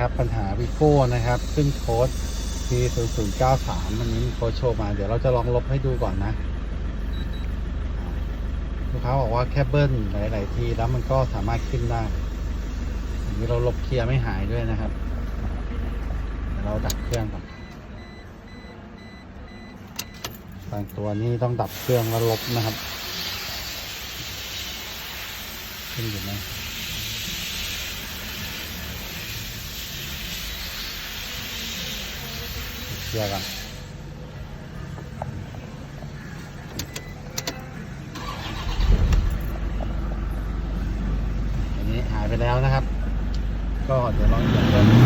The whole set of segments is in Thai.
นะครับปัญหาวิโก้นะครับขึ้นโค้ด P 0 0 9 3วันนี้มีโค้ดโชว์มา เดี๋ยวเราจะลองลบให้ดูก่อนนะ ลูกค้าบอกว่าแค่เบิ้ลหลาย ๆ ทีแล้วมันก็สามารถขึ้นได้อันนี้เราลบเคลียร์ไม่หายด้วยนะครับเดี๋ยวเราดับเครื่องก่อนบางตัวนี้ต้องดับเครื่องแล้วลบนะครับ ขึ้นอยู่ไหม เคลียร์กันอันนี้หายไปแล้วนะครับ ก็เดี๋ยวลองเหยียบดู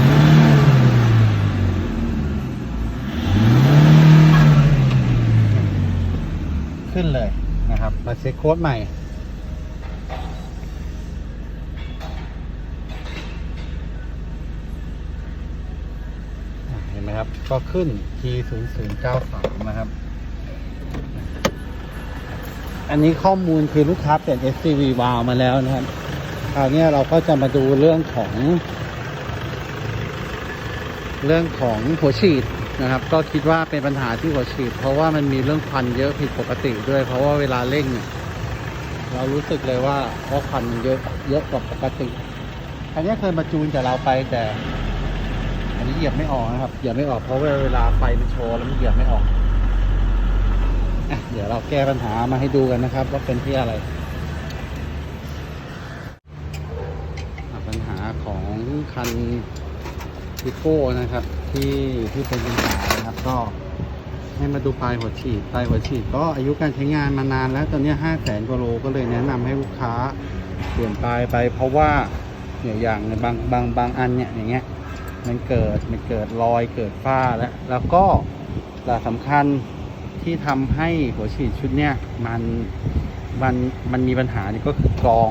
ขึ้นเลยนะครับ มาเช็คโค้ดใหม่ อะครับ ก็ขึ้น T 0 0 9 3 นะครับ อันนี้ข้อมูลคือลูกค้าเปลี่ยน SCV วาลมาแล้วนะครับคราวนี้เราก็จะมาดูเรื่องของ เรื่องของหัวฉีดนะครับ ก็คิดว่าเป็นปัญหาที่หัวฉีด เพราะว่ามันมีเรื่องควันเยอะผิดปกติด้วย เพราะว่าเวลาเร่งเนี่ยเรารู้สึกเลยว่าเพราะควันเยอะเยอะกว่าปกติอันนี้เคยมาจูนกับเราไปแต่ นนี้เหยียบไม่ออกนะครับ เหยียบไม่ออกเพราะเวลาไฟมันโชว์แล้วมันเหยียบไม่ออกอะเดี๋ยวเราแก้ปัญหามาให้ดูกันนะครับว่าเป็นที่อะไระปัญหาของคันพิโก้นะครับ ที่ที่เป็นปัญหานะครับก็ให้มาดูปลายหัวฉีดปลายหัวฉีดก็อายุการใช้งานมานานแล้วตอนนี้ห้าแสนกว่าโลก็เลยแนะนำให้ลูกค้าเปลี่ยนปลายไปเพราะว่าเนี่ยอย่างบางบางบางอันเนี่ยอย่างเงี้ย มันเกิดมันเกิดรอยเกิดฝ้าแล้วแล้วก็หลักสำคัญที่ทำให้หัวฉีดชุดเนี้ยมันมันมันมีปัญหานี่ก็คือกรอง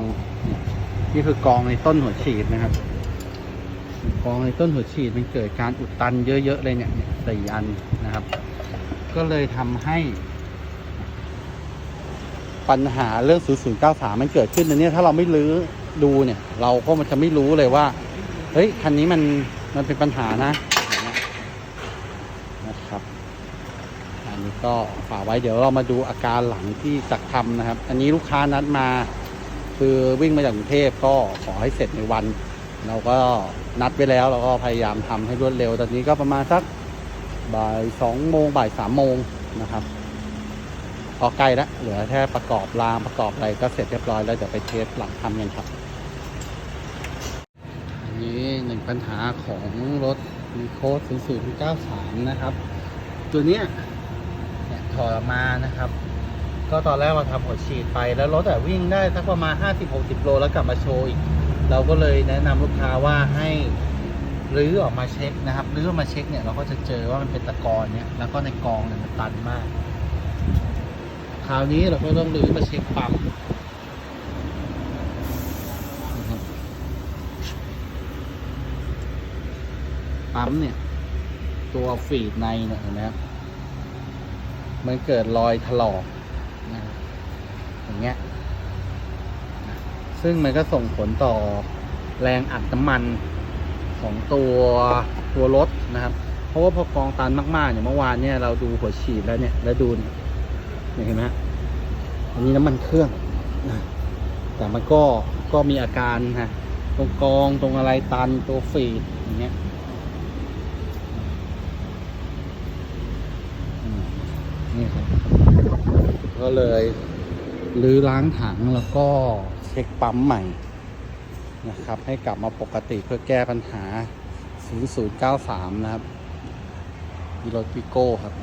นี่คือกรองในต้นหัวฉีดนะครับกรองในต้นหัวฉีดมันเกิดการอุดตันเยอะๆเลยเนี่ยเนี่ยสี่อันนะครับ ก็เลยทำให้ปัญหาเรื่อง 0093 มันเกิดขึ้นอันนี้ถ้าเราไม่ลื้อดูเนี่ย เราก็มันจะไม่รู้เลยว่า เฮ้ย คันนี้มัน มันเป็นปัญหานะนะครับ อันนี้ก็ฝากไว้เดี๋ยวเรามาดูอาการหลังที่จักทำนะครับ อันนี้ลูกค้านัดมา คือวิ่งมาจากกรุงเทพก็ขอให้เสร็จในวัน เราก็นัดไว้แล้วเราก็พยายามทำให้รวดเร็ว ตอนนี้ก็ประมาณสักบ่ายสองโมงบ่ายสามโมงนะครับพอใกล้แล้วเหลือแค่ประกอบรางประกอบอะไรก็เสร็จเรียบร้อยแล้วเดี๋ยวไปเทสหลังทำกันครับ ปัญหาของรถมีโค้ด0093 นะครับ ตัวเนี้ยเนี่ยถอดมานะครับ ก็ตอนแรกเราทำหัวฉีดไปแล้วรถอะวิ่งได้สักประมาณ 50-60 โลแล้วกลับมาโชว์อีก เราก็เลยแนะนำลูกค้าว่าให้รื้อออกมาเช็คนะครับรื้อออกมาเช็คเนี่ยเราก็จะเจอว่ามันเป็นตะกอนเนี่ยแล้วก็ในกองเนี่ยมันตันมาก คราวนี้เราก็ต้องรื้อมาเช็คปั๊มนะครับ ปั๊มเนี่ย ตัวฟีดในเนี่ยเห็นไหมครับมันเกิดรอยถลอกนะอย่างเงี้ยซึ่งมันก็ส่งผลต่อแรงอัดน้ำมันของตัวตัวรถนะครับ เพราะว่าพอกองตันมากๆเนี่ยเมื่อวานเนี่ยเราดูหัวฉีดแล้วเนี่ยแล้วดูเนี่ยเห็นไหมอันนี้น้ำมันเครื่องนะแต่มันก็ก็มีอาการนะตรงกองตรงอะไรตันตัวฟีดอย่างเงี้ย อืมนี่ครับ ก็เลยรื้อล้างถังแล้วก็เช็คปั๊มใหม่นะครับ ให้กลับมาปกติเพื่อแก้ปัญหา 0093 นะครับมีรถพิโก้ครับ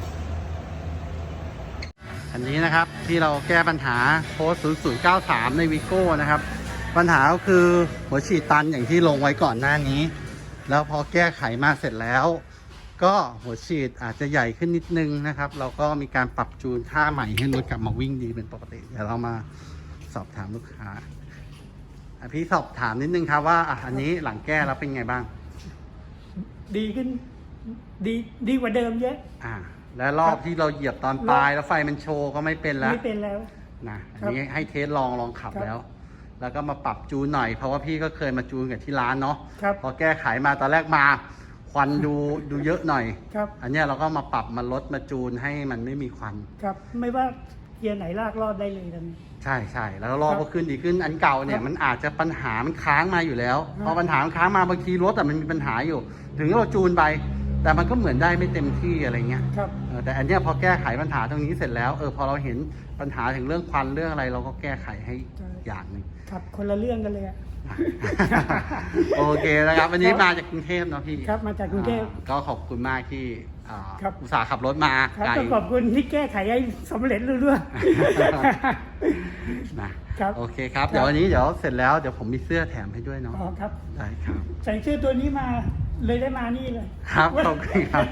อันนี้นะครับที่เราแก้ปัญหาโค้ด0093 ในวิโก้นะครับ ปัญหาก็คือหัวฉีดตันอย่างที่ลงไว้ก่อนหน้านี้ แล้วพอแก้ไขมาเสร็จแล้ว ก็หัวฉีดอาจจะใหญ่ขึ้นนิดนึงนะครับ เราก็มีการปรับจูนค่าใหม่ให้รถกลับมาวิ่งดีเป็นปกติ เดี๋ยวเรามาสอบถามลูกค้าอะพี่สอบถามนิดนึงครับว่าอะอันนี้หลังแก้แล้วเป็นไงบ้าง ดีขึ้น ดีดีกว่าเดิมเยอะ อ่า และรอบที่เราเหยียบตอนปลายแล้วไฟมันโชว์ก็ไม่เป็นแล้วไม่เป็นแล้วนะอันนี้ให้เทสลองลองขับครับแล้ว แล้วก็มาปรับจูนหน่อยเพราะว่าพี่ก็เคยมาจูนกับที่ร้านเนาะครับพอแก้ไขมาตอนแรกมา ควันดูดูเยอะหน่อย ครับ อันเนี้ยเราก็มาปรับมาลดมาจูนให้มันไม่มีควัน ครับ ไม่ว่าเกียร์ไหนลากรอดได้เลยตอนนี้ใช่ใช่แล้วรอบก็ขึ้นดีขึ้นอันเก่าเนี่คยรับมันอาจจะปัญหามันค้างมาอยู่แล้วครับพอปัญหามันค้างมาบางทีรถแต่มันมีปัญหาอยู่ ถึงเราจูนไป แต่มันก็เหมือนได้ไม่เต็มที่อะไรเงี้ยครับ เออแต่อันเนี้ยพอแก้ไขปัญหาตรงนี้เสร็จแล้วเออพอเราเห็นปัญหาถึงเรื่องควันเรื่องอะไร เราก็แก้ไขให้ใช่ อย่างหนึ่ง ครับ คนละเรื่องกันเลยอะ โอเคนะครับ วันนี้ครับมาจากกรุงเทพเนาะพี่ครับมาจากกรุงเทพอ่าก็ขอบคุณมากที่อ่าครับ อุตส่าห์ขับรถมาครับไกล ก็ขอบคุณที่แก้ไขให้สำเร็จรุ่ร่วงนะครับโอเคครับ เดี๋ยววันนี้เดี๋ยวเสร็จแล้วเดี๋ยวผมมีเสื้อแถมให้ด้วยเนาะอ๋อครับ ได้ครับ ใส่เสื้อตัวนี้มาเลยได้มานี่เลย ครับขอบคุณครับ